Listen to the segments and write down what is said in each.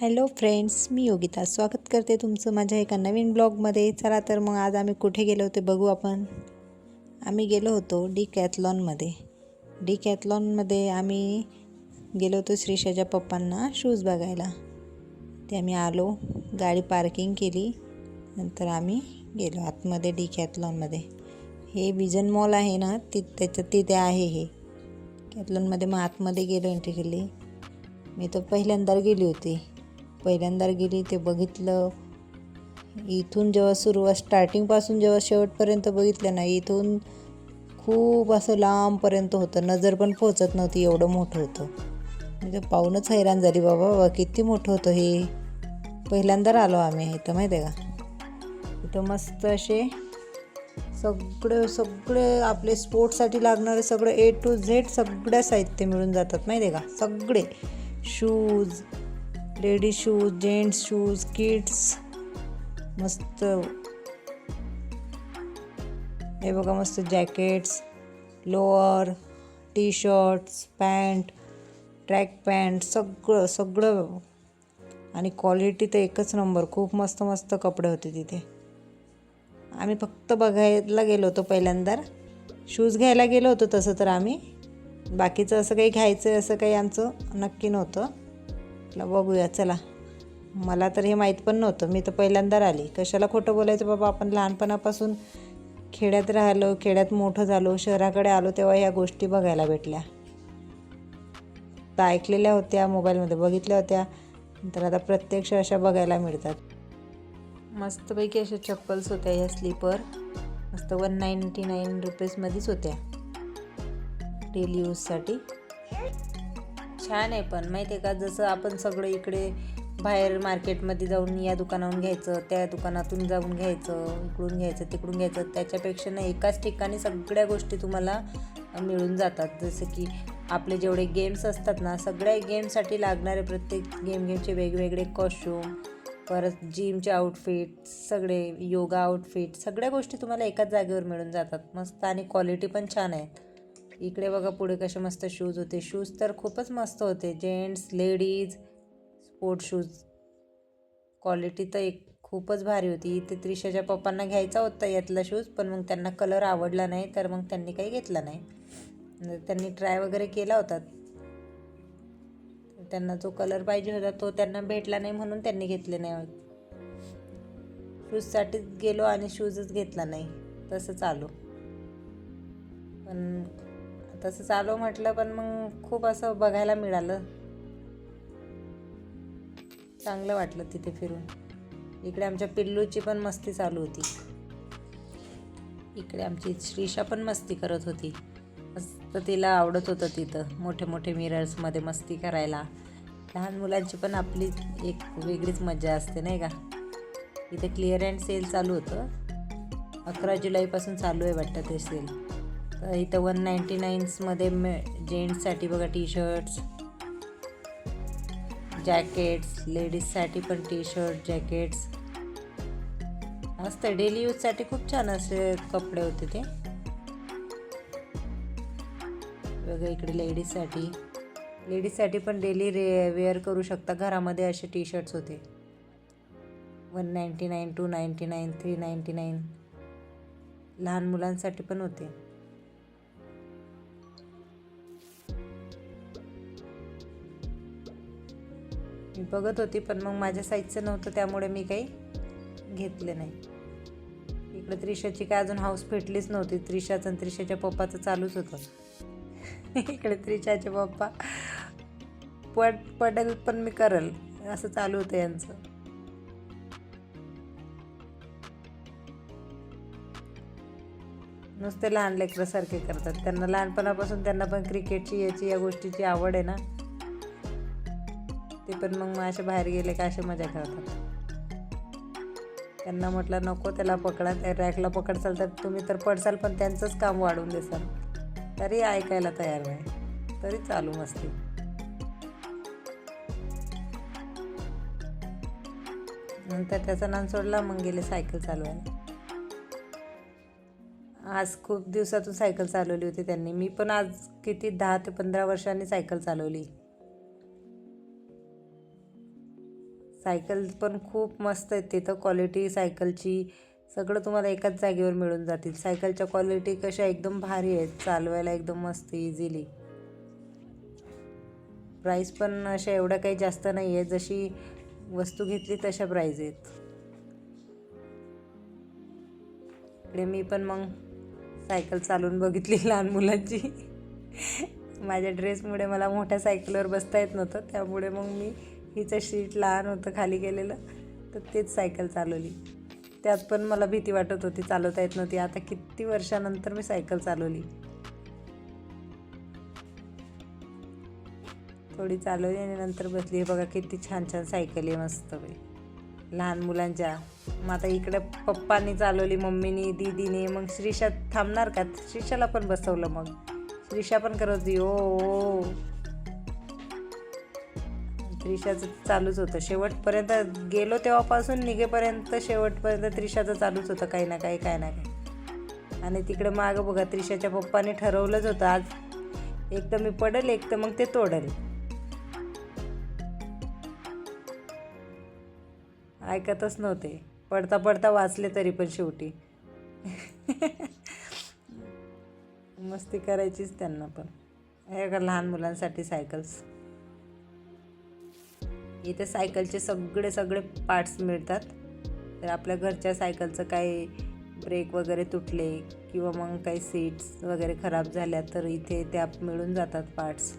Hello friends मी योगिता. स्वागत करते तुमचं माझ्या एका नवीन ब्लॉगमध्ये. चला तर मग आज आम्ही कुठे गेलो होते बघू आपण. आम्ही गेलो होतो डी कॅथलॉनमध्ये डी कॅथलॉनमध्ये आम्ही गेलो होतो श्रीषाच्या पप्पांना शूज बघायला. ते आम्ही आलो गाडी पार्किंग केली नंतर आम्ही गेलो आतमध्ये डी कॅथलॉनमध्ये हे विजन मॉल आहे ना ति त्याच्यात तिथे आहे हे. कॅथलॉनमध्ये मग आतमध्ये गेलो एंट्री केली. मी तर पहिल्यांदा गेली होती. पहिल्यांदा गेली ते बघितलं. इथून जेव्हा सुरुवात स्टार्टिंगपासून जेव्हा शेवटपर्यंत बघितलं ना इथून खूप असं लांबपर्यंत होतं. नजर पण पोचत नव्हती एवढं मोठं होतं. म्हणजे पाहूनच हैराण झाली बाबा बाबा किती मोठं होतं हे. पहिल्यांदा आलो आम्ही इथं माहिती आहे का? इथं मस्त असे सगळे सगळे आपले स्पोर्ट्ससाठी लागणारे सगळं ए टू झेड सगळ्या साहित्य मिळून जातात माहिती आहे का? सगळे. Shoes ladies shoes gents shoes kids. मस्त. हे बघा मस्त jackets lower T shirts pant track pant सगळं सगळं आणि क्वालिटी तर एकच नंबर खूप मस्त मस्त कपडे होते तिथे. आम्ही फक्त बघायला गेलो होतो पहिल्यांदा. शूज घ्यायला गेलो होतो तसं तर आम्ही. बाकीचं असं काही घ्यायचं असं काही आमचं नक्की नव्हतं. म्हटलं बघूया चला. मला तर हे माहीत पण नव्हतं. मी तर पहिल्यांदा आली कशाला खोटं बोलायचं बाबा? आपण लहानपणापासून खेड्यात राहिलो खेड्यात मोठं झालो शहराकडे आलो तेव्हा ह्या गोष्टी बघायला भेटल्या. तर ऐकलेल्या होत्या मोबाईलमध्ये बघितल्या होत्या. तर आता प्रत्यक्ष अशा बघायला मिळतात. मस्तपैकी अशा चप्पल्स होत्या ह्या स्लीपर. मस्त वन नाईन्टी नाईन रुपीजमध्येच होत्या. डेली यूजसाठी छान आहे पण माहिती आहे का जसं आपण सगळं इकडे बाहेर मार्केटमध्ये जाऊन या दुकानाहून घ्यायचं त्या दुकानातून जाऊन घ्यायचं इकडून घ्यायचं तिकडून घ्यायचं त्याच्यापेक्षा ना एकाच ठिकाणी सगळ्या गोष्टी तुम्हाला मिळून जातात. जसं की आपले जेवढे गेम्स असतात ना सगळ्या गेमसाठी लागणारे प्रत्येक गेम गेमचे वेगवेगळे कॉस्ट्यूम परत जिमचे आउटफिट सगळे योगा आउटफिट सगळ्या गोष्टी तुम्हाला एकाच जागेवर मिळून जातात. मस्त आणि क्वालिटी पण छान आहे. इकडे बघा पुढे कसे मस्त शूज होते. शूज तर खूपच मस्त होते. Gents ladies sport shoes quality तर एक खूपच भारी होती. इथे त्रिशाच्या पप्पांना घ्यायचा होता यातला शूज पण मग त्यांना कलर आवडला नाही तर मग त्यांनी काही घेतला नाही. त्यांनी ट्राय वगैरे केला होता. त्यांना जो कलर पाहिजे होता तो त्यांना भेटला नाही म्हणून त्यांनी घेतले नाही. शूजसाठीच गेलो आणि शूजच घेतला नाही. तसं चालू. पण तसं चालू म्हटलं पण मग खूप असं बघायला मिळालं. चांगलं वाटलं तिथे फिरून. इकडे आमच्या पिल्लूची पण मस्ती चालू होती. इकडे आमची श्रीषा पण मस्ती करत होती. मस्त तिला आवडत होतं तिथं मोठे मोठे मिरर्समध्ये मस्ती करायला. लहान मुलांची पण आपली एक वेगळीच मजा असते नाही का? इथे क्लिअर अँड सेल चालू होतं. अकरा जुलैपासून चालू आहे वाटतं ते सेल इथं वन नाईन्टी नाईन्समध्ये मे जेंट्ससाठी बघा टी शर्ट्स जॅकेट्स लेडीजसाठी पण टी शर्ट जॅकेट्स मस्त डेली यूजसाठी खूप छान असे कपडे होते ते. बघा इकडे लेडीजसाठी लेडीजसाठी पण डेली रे वेअर करू शकता. घरामध्ये असे टी शर्ट्स होते. One ninety nine two ninety nine three ninety nine लहान मुलांसाठी पण होते. मी बघत होती पण मग माझ्या साईजचं नव्हतं त्यामुळे मी काही घेतले नाही. इकडे त्रिशाची काय अजून हाऊस फिटलीच नव्हती. त्रिशाचं आणि त्रिशाच्या पप्पाचं चालूच होतं. इकडे त्रिशाचे पप्पा. पड पडेल पण मी करल. असं चालू होतं यांचं. नुसते लहान लेकरासारखे करतात. त्यांना लहानपणापासून त्यांना पण क्रिकेटची याची या गोष्टीची आवड आहे ना. ते पण मग मासे बाहेर गेले का असे मजा करतात. त्यांना म्हटलं नको त्याला पकडा त्या रॅकला पकडसाल तर तुम्ही तर पडसाल पण त्यांचंच काम वाढवून देसाल. तरी ऐकायला तयार नाही तरी चालू मस्ती. नंतर त्याचा नाम सोडला मग गेले सायकल चालवायला. आज खूप दिवसातून सायकल चालवली होती त्यांनी. मी पण आज किती दहा ते पंधरा वर्षांनी सायकल चालवली. सायकल पण खूप मस्त आहेत तिथं क्वालिटी सायकलची सगळं तुम्हाला एकाच जागेवर मिळून जातील. सायकलच्या क्वालिटी कशा एकदम भारी आहेत. चालवायला एकदम मस्त इझिली प्राईस पण अशा एवढ्या काही जास्त नाही आहे जशी वस्तू घेतली तशा प्राईज आहेत. इकडे मी पण मग सायकल चालवून बघितली लहान मुलांची. माझ्या ड्रेसमुळे मला मोठ्या सायकलवर बसता येत नव्हतं. त्यामुळे मग मी हिचं शीट लहान होतं खाली गेलेलं तर तेच सायकल चालवली. त्यात पण मला भीती वाटत होती चालवता येत नव्हती. आता किती वर्षानंतर मी सायकल चालवली. थोडी चालवली आणि नंतर बसली. हे बघा किती छान छान सायकल आहे मस्त बाई. लहान मुलांच्या. मग आता इकडे पप्पांनी चालवली मम्मीनी दीदीने. मग श्रीषा थांबणार का? श्रीषाला पण बसवलं मग. श्रीषा पण करत होती. ओ ओ त्रिशाचं चालूच होतं. शेवटपर्यंत गेलो तेव्हापासून निघेपर्यंत शेवटपर्यंत त्रिशाचं चालूच होतं काही ना काही काय ना काही. आणि तिकडे मागं बघा त्रिशाच्या पप्पाने ठरवलंच होतं आज एक तर मी पडेल एक तर मग ते तोडेल. ऐकतच नव्हते. पडता पडता वाचले तरी पण शेवटी. मस्ती करायचीच त्यांना पण. हे का लहान मुलांसाठी सायकल्स. इथे सायकलचे सगळे सगळे पार्ट्स मिळतात. तर आपल्या घरच्या सायकलचं काही ब्रेक वगैरे तुटले किंवा मग काही सीट्स वगैरे खराब झाल्या तर इथे त्या मिळून जातात पार्ट्स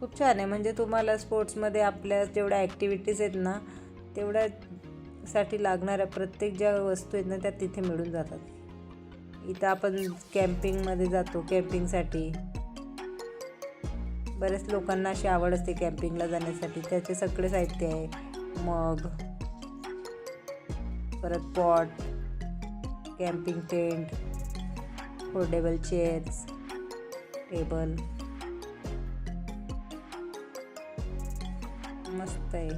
खूप छान आहे. म्हणजे तुम्हाला स्पोर्ट्समध्ये आपल्या जेवढ्या ॲक्टिव्हिटीज आहेत ना तेवढ्यासाठी लागणाऱ्या प्रत्येक ज्या वस्तू आहेत ना त्या तिथे मिळून जातात. इथं आपण कॅम्पिंगमध्ये जातो कॅम्पिंगसाठी बऱ्याच लोकांना अशी आवड असते कॅम्पिंगला जाण्यासाठी. त्याचे सगळे साहित्य आहे. मग परत pot camping tent foldable chairs table मस्त आहे.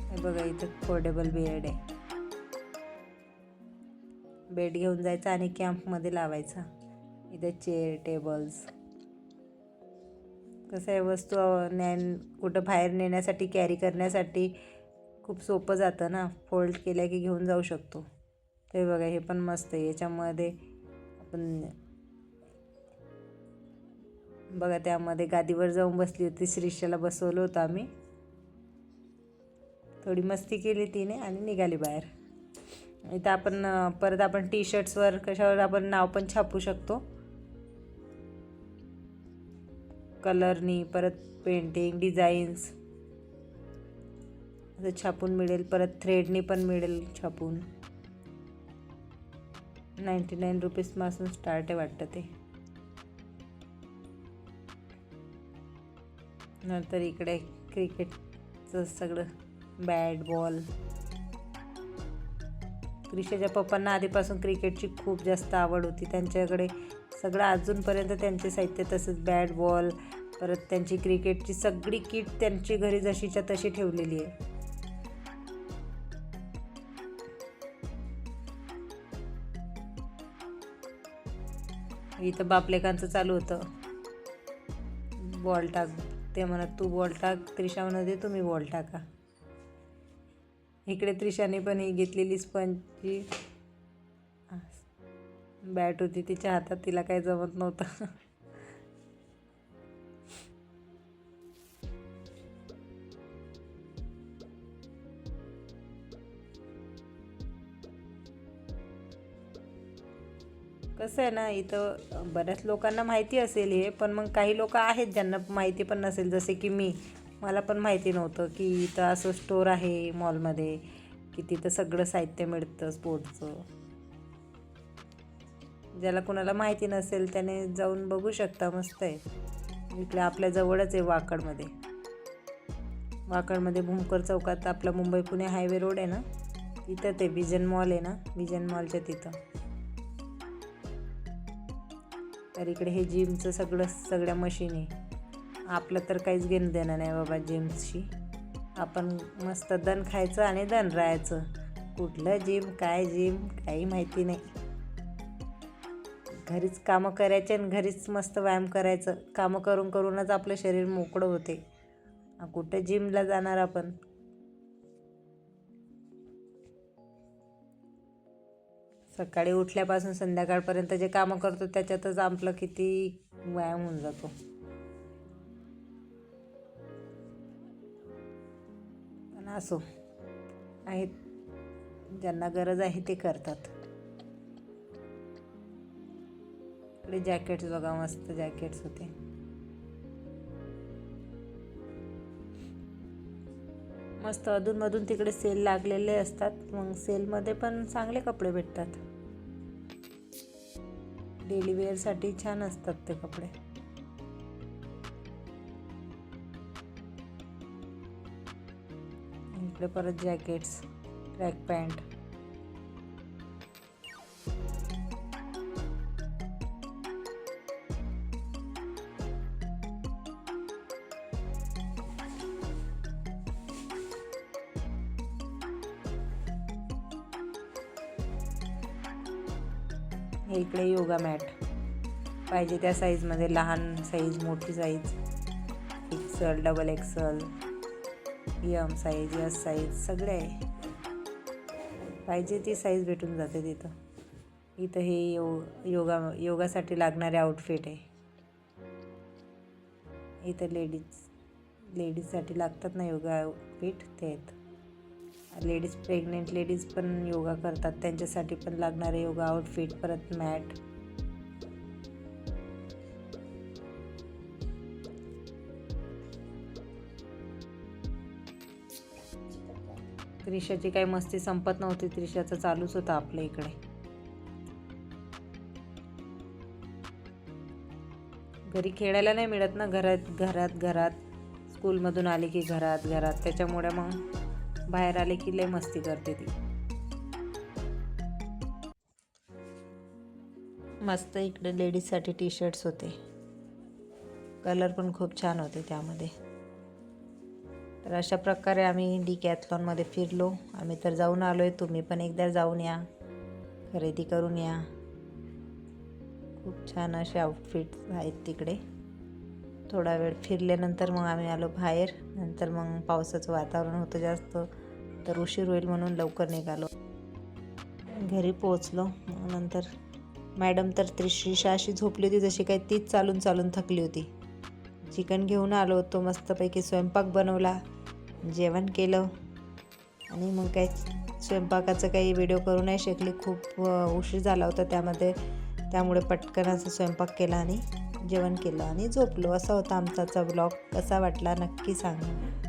हे बघा इथं फोल्डेबल बेड आहे. बेड घेऊन जायचा आणि कॅम्पमध्ये लावायचा. इथं चेअर टेबल्स कसं आहे वस्तू न्यान कुठं बाहेर नेण्यासाठी कॅरी करण्यासाठी खूप सोपं जातं ना. फोल्ड केल्या की घेऊन जाऊ शकतो. ते बघा हे पण मस्त आहे. याच्यामध्ये आपण बघा त्यामध्ये गादीवर जाऊन बसली होती. श्रीषाला बसवलं होतं आम्ही. थोडी मस्ती केली तिने आणि निघाली बाहेर. इथं आपण परत आपण टी शर्ट्सवर कशावर आपण नाव पण छापू शकतो. कलरनी परत पेंटिंग डिझाईन्स असं छापून मिळेल परत थ्रेडनी पण मिळेल छापून. नाईंटी नाईन रुपीजपासून स्टार्ट आहे वाटतं ते. नंतर इकडे क्रिकेटचं सगळं बॅट बॉल क्रिशाच्या पप्पांना आधीपासून क्रिकेटची खूप जास्त आवड होती. त्यांच्याकडे सगळं अजूनपर्यंत त्यांचे साहित्य तसंच बॅट बॉल परत त्यांची क्रिकेटची सगळी किट त्यांची घरी जशीच्या तशी ठेवलेली आहे. इथं बापलेकांचं चालू होतं. बॉल टाक ते म्हणत तू बॉल टाक त्रिशा म्हणते तुम्ही बॉल टाका. इकडे त्रिशाने पण ही घेतलेली स्पंजची बॅट होती तिच्या हातात तिला काही जमत नव्हतं. कसं आहे ना इथं बऱ्याच लोकांना माहिती असेल हे पण मग काही लोक आहेत ज्यांना माहिती पण नसेल. जसे की मी मला पण माहिती नव्हतं की इथं असं स्टोर आहे मॉलमध्ये की तिथं सगळं साहित्य मिळतं स्पोर्ट्सचं ज्याला कोणाला माहिती नसेल त्याने जाऊन बघू शकता मस्त आहे. इकडे आपल्या जवळच आहे वाकडमध्ये. वाकडमध्ये भूमकर चौकात आपला मुंबई पुणे हायवे रोड आहे ना? इथं ते विजन मॉल आहे ना? विजन मॉलच्या तिथं. तर इकडे हे जिमचं सगळं सगळ्या मशीन आहे. आपलं तर काहीच घेणं देणं नाही बाबा जिम्सशी. आपण मस्त दण खायचं आणि दण राहायचं. कुठलं जिम काय जिम काही माहिती नाही. घरीच कामं करायचे आणि घरीच मस्त व्यायाम करायचं. कामं करून करूनच आपलं शरीर मोकळं होते. कुठं जिमला जाणार आपण? सकाळी उठल्यापासून संध्याकाळपर्यंत जे कामं करतो त्याच्यातच आपलं किती व्यायाम होऊन जातो. पण असो. आहेत. ज्यांना गरज आहे ते करतात. इकडे जॅकेट्स बघा मस्त जॅकेट्स होते. मस्त अधूनमधून तिकडे सेल लागलेले असतात. मग सेलमध्ये पण चांगले कपडे भेटतात. डेली वेअरसाठी छान असतात ते कपडे. इकडे परत जॅकेट्स ट्रॅक पॅन्ट हे इकडे योगा मॅट. पाहिजे त्या साईजमध्ये लहान साईज मोठी size XL double XL M size S size सगळे आहे. पाहिजे ती साईज भेटून जाते तिथं. इथं हे यो योगा योगासाठी लागणारे आउटफिट आहे. इथं लेडीज लेडीजसाठी लागतात ना योगा आउटफिट ते आहेत. लेडीज प्रेग्नेंट लेडीज पण योगा करतात त्यांच्यासाठी पण लागणारे योगा आउटफिट परत मॅट. त्रिशाची काही मस्ती संपत नव्हती त्रिशाचं चालूच होतं आपल्या इकडे. घरी खेळायला नाही मिळत ना घरात घरात घरात. स्कूलमधून आली की घरात घरात. त्याच्यामुळे मग बाहेर आले की लय मस्ती करते ती. मस्त इकडे लेडीजसाठी टी शर्ट्स होते. कलर पण खूप छान होते त्यामध्ये. तर अशा प्रकारे आम्ही डी कॅथलॉनमध्ये फिरलो. आम्ही तर जाऊन आलो आहे तुम्ही पण एकदा जाऊन या. खरेदी करून या. खूप छान असे आउटफिट्स आहेत तिकडे. थोडा वेळ फिरल्यानंतर मग आम्ही आलो बाहेर. नंतर मग पावसाचं वातावरण होतं जास्त तर उशीर होईल म्हणून लवकर निघालो. घरी पोचलो मग नंतर मॅडम तर त्रिशिषा अशी झोपली होती जशी काही तीच चालून चालून थकली होती. चिकन घेऊन आलो होतो मस्तपैकी स्वयंपाक बनवला जेवण केलं. आणि मग काही स्वयंपाकाचं काही व्हिडिओ करू नाही शकली. खूप उशीर झाला होता त्यामध्ये. त्यामुळे पटकन असं स्वयंपाक केला आणि जेवण केलं आणि झोपलो. असा होता आमचा ब्लॉग कसा वाटला नक्की सांगा.